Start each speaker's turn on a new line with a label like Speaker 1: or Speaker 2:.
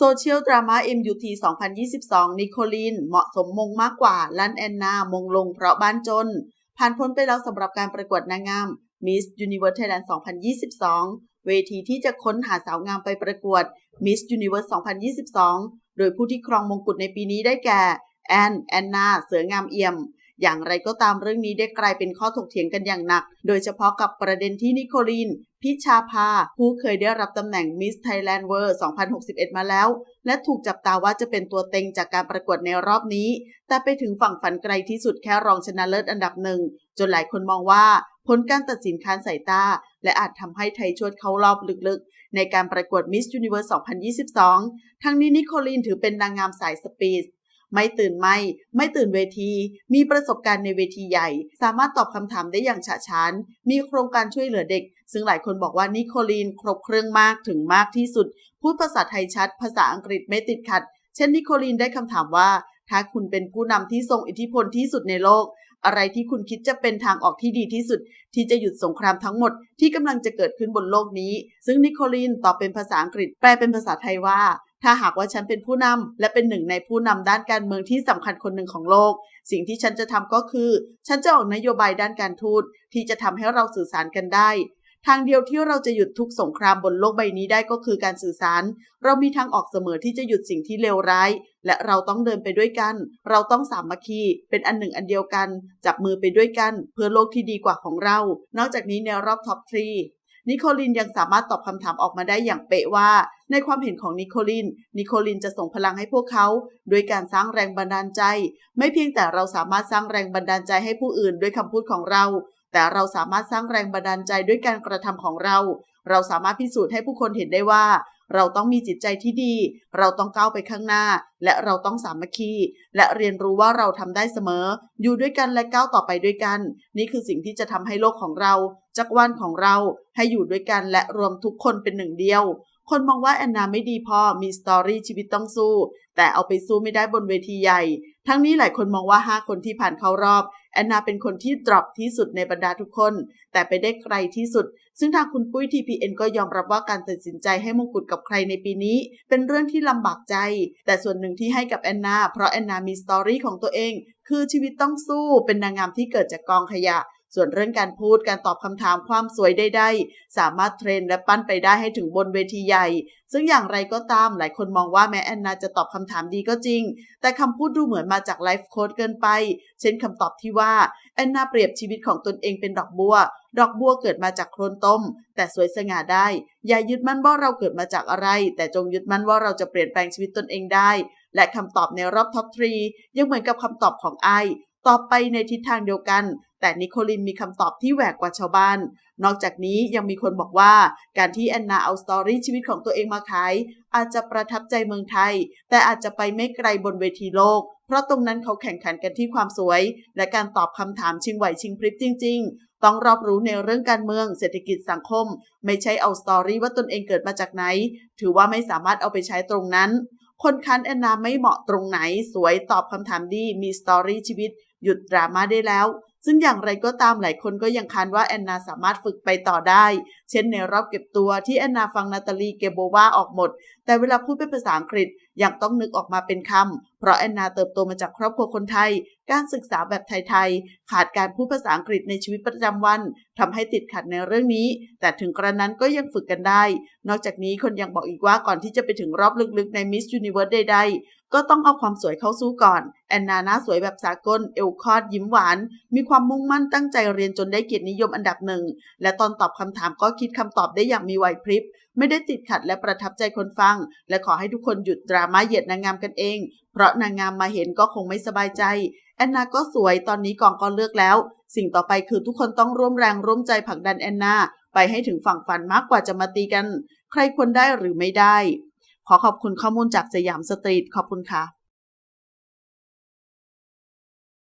Speaker 1: โซเชียลดราม่า MUT 2022 นิโคลีนเหมาะสมมงมากกว่า ลั่นแอนนา มงลงเพราะบ้านจน ผ่านพ้นไปแล้วสำหรับการประกวดนางงาม Miss Universe Thailand 2022 เวทีที่จะค้นหาสาวงามไปประกวด Miss Universe 2022 โดยผู้ที่ครองมงกุฎในปีนี้ได้แก่ แอน แอนนา เสืองามเอี่ยม อย่างไรก็ตามเรื่องนี้ได้กลายเป็นข้อถกเถียงกันอย่างหนัก โดยเฉพาะกับประเด็นที่นิโคลีนพิชาภา ผู้เคยได้รับตำแหน่ง Miss Thailand World 2061 มาแล้ว และถูกจับตาว่าจะเป็นตัวเต็งจากการประกวดในรอบนี้ แต่ไปถึงฝั่งฝันไกลที่สุดแค่รองชนะเลิศอันดับหนึ่ง จนหลายคนมองว่าผลการตัดสินค้านสายตา และอาจทำให้ไทยชวดเข้ารอบลึกๆ ในการประกวด Miss Universe 2022 ทั้งนี้นิโคลีนถือเป็นนางงามสายสปีด ไม่ตื่นไม่ ไม่ตื่นเวที มีประสบการณ์ในเวทีใหญ่ สามารถตอบคำถามได้อย่างฉะฉาน มีโครงการช่วยเหลือเด็ก ซึ่งหลายคนบอกว่านิโคลีนครบเครื่องมากถึงมากที่สุด พูดภาษาไทยชัด ภาษาอังกฤษไม่ติดขัด เช่นนิโคลีนได้คำถามว่า ถ้าคุณเป็นผู้นำที่ทรงอิทธิพลที่สุดในโลก อะไรที่คุณคิดจะเป็นทางออกที่ดีที่สุด ที่จะหยุดสงครามทั้งหมดที่กำลังจะเกิดขึ้นบนโลกนี้ ซึ่งนิโคลีนตอบเป็นภาษาอังกฤษแปลเป็นภาษาไทยว่า ถ้าหากว่าฉันเป็นผู้นำและเป็นหนึ่งในผู้นำด้านการเมืองที่สำคัญคนหนึ่งของโลก สิ่งที่ฉันจะทำก็คือ ฉันจะออกนโยบายด้านการทูตที่จะทำให้เราสื่อสารกันได้ ทางเดียวที่เราจะหยุดทุกสงครามบนโลกใบนี้ได้ก็คือการสื่อสาร เรามีทางออกเสมอที่จะหยุดสิ่งที่เลวร้าย และเราต้องเดินไปด้วยกัน เราต้องสามัคคี เป็นอันหนึ่งอันเดียวกัน จับมือไปด้วยกัน เพื่อโลกที่ดีกว่าของเรา นอกจากนี้ในรอบท็อปทรี นิโคลินยังสามารถตอบคำถามออกมาได้อย่างเป๊ะว่า ในความเห็นของนิโคลิน นิโคลินจะส่งพลังให้พวกเขาด้วยการสร้างแรงบันดาลใจ ไม่เพียงแต่เราสามารถสร้างแรงบันดาลใจให้ผู้อื่นด้วยคำพูดของเรา แต่เราสามารถสร้างแรงบันดาลใจด้วยการกระทำของเรา เราสามารถพิสูจน์ให้ผู้คนเห็นได้ว่า เราต้องมีจิตใจที่ดี เราต้องก้าวไปข้างหน้า และเราต้องสามัคคี และเรียนรู้ว่าเราทำได้เสมอ อยู่ด้วยกันและก้าวต่อไปด้วยกัน นี่คือสิ่งที่จะทำให้โลกของเรา จักรวาลของเราให้อยู่ด้วยกันและรวมทุกคนเป็นหนึ่งเดียว คนมองว่าแอนนาไม่ดีพอมีสตอรี่ชีวิตต้องสู้ แต่เอาไปสู้ไม่ได้บนเวทีใหญ่ ทั้งนี้หลายคนมองว่า 5 คนที่ผ่านเข้ารอบแอนนาเป็นคนที่ดรอปที่สุดในบรรดาทุกคน แต่ไปได้ไกลที่สุด ซึ่งทางคุณปุ้ย TPN ก็ยอมรับว่าการตัดสินใจให้มงกุฎกับใครในปีนี้ เป็นเรื่องที่ลำบากใจ แต่ส่วนหนึ่งที่ให้กับแอนนาเพราะแอนนามีสตอรี่ของตัวเอง คือชีวิตต้องสู้เป็นนางงามที่เกิดจากกองขยะ ส่วนเรื่องการพูดการตอบคำถามความสวยใดๆ สามารถเทรนและปั้นไปได้ให้ถึงบนเวทีใหญ่ ซึ่งอย่างไรก็ตามหลายคนมองว่าแม้แอนนาจะตอบคำถามดีก็จริง แต่คำพูดดูเหมือนมาจากไลฟ์โค้ดเกินไป เช่นคำตอบที่ว่าแอนนาเปรียบชีวิตของตนเองเป็นดอกบัว ดอกบัวเกิดมาจากโคลนต้ม แต่สวยสง่าได้ อย่ายึดมั่นว่าเราเกิดมาจากอะไร แต่จงยึดมั่นว่าเราจะเปลี่ยนแปลงชีวิตตนเองได้ และคำตอบในรอบท็อปทรียังเหมือนกับคำตอบของไอตอบไปในทิศทางเดียวกัน แต่นิโคลินมีคำตอบที่แหวกกว่าชาวบ้าน นอกจากนี้ยังมีคนบอกว่า การที่แอนนาเอาสตอรี่ชีวิตของตัวเองมาขาย อาจจะประทับใจเมืองไทย แต่อาจจะไปไม่ไกลบนเวทีโลก เพราะตรงนั้นเขาแข่งขันกันที่ความสวย และการตอบคำถามชิงไหวชิงพริบจริง ๆต้องรอบรู้ในเรื่องการเมืองเศรษฐกิจสังคม ไม่ใช่เอาสตอรี่ว่าตนเองเกิดมาจากไหน ถือว่าไม่สามารถเอาไปใช้ตรงนั้น คนคันแอนนาไม่เหมาะตรงไหน สวยตอบคำถามดีมีสตอรี่ชีวิต หยุดดราม่าได้แล้ว ซึ่งอย่างไรก็ตามหลายคนก็ยังคานว่าแอนนาสามารถฝึกไปต่อได้ เช่นในรอบเก็บตัวที่แอนนาฟังนาตาลีเกโบวาออกหมด แต่เวลาพูดเป็นภาษาอังกฤษยังต้องนึกออกมาเป็นคำ เพราะแอนนาเติบโตมาจากครอบครัวคนไทย การศึกษาแบบไทยๆ ขาดการพูดภาษาอังกฤษในชีวิตประจำวัน ทำให้ติดขัดในเรื่องนี้ แต่ถึงกระนั้นก็ยังฝึกกันได้ นอกจากนี้คนยังบอกอีกว่าก่อนที่จะไปถึงรอบลึกๆใน Miss Universe ใดๆ ก็ต้องเอาความสวยเข้าสู้ก่อน แอนนาหน้าสวยแบบสากล เอวคอดยิ้มหวาน มีความมุ่งมั่นตั้งใจเรียนจนได้เกียรตินิยมอันดับหนึ่ง และตอนตอบคำถามก็คิดคำตอบได้อย่างมีไหวพริบ ไม่ได้ติดขัดและประทับใจคนฟัง และขอให้ทุกคนหยุดดราม่าเหยียดนางงามกันเอง เพราะนางงามมาเห็นก็คงไม่สบายใจ แอนนาก็สวยตอนนี้กองก็เลือกแล้ว สิ่งต่อไปคือทุกคนต้องร่วมแรงร่วมใจผลักดันแอนนาไปให้ถึงฝั่งฝันมากกว่าจะมาตีกัน ใครควรได้หรือไม่ได้ ขอขอบคุณข้อมูลจากสยามสตรีทขอบคุณค่ะ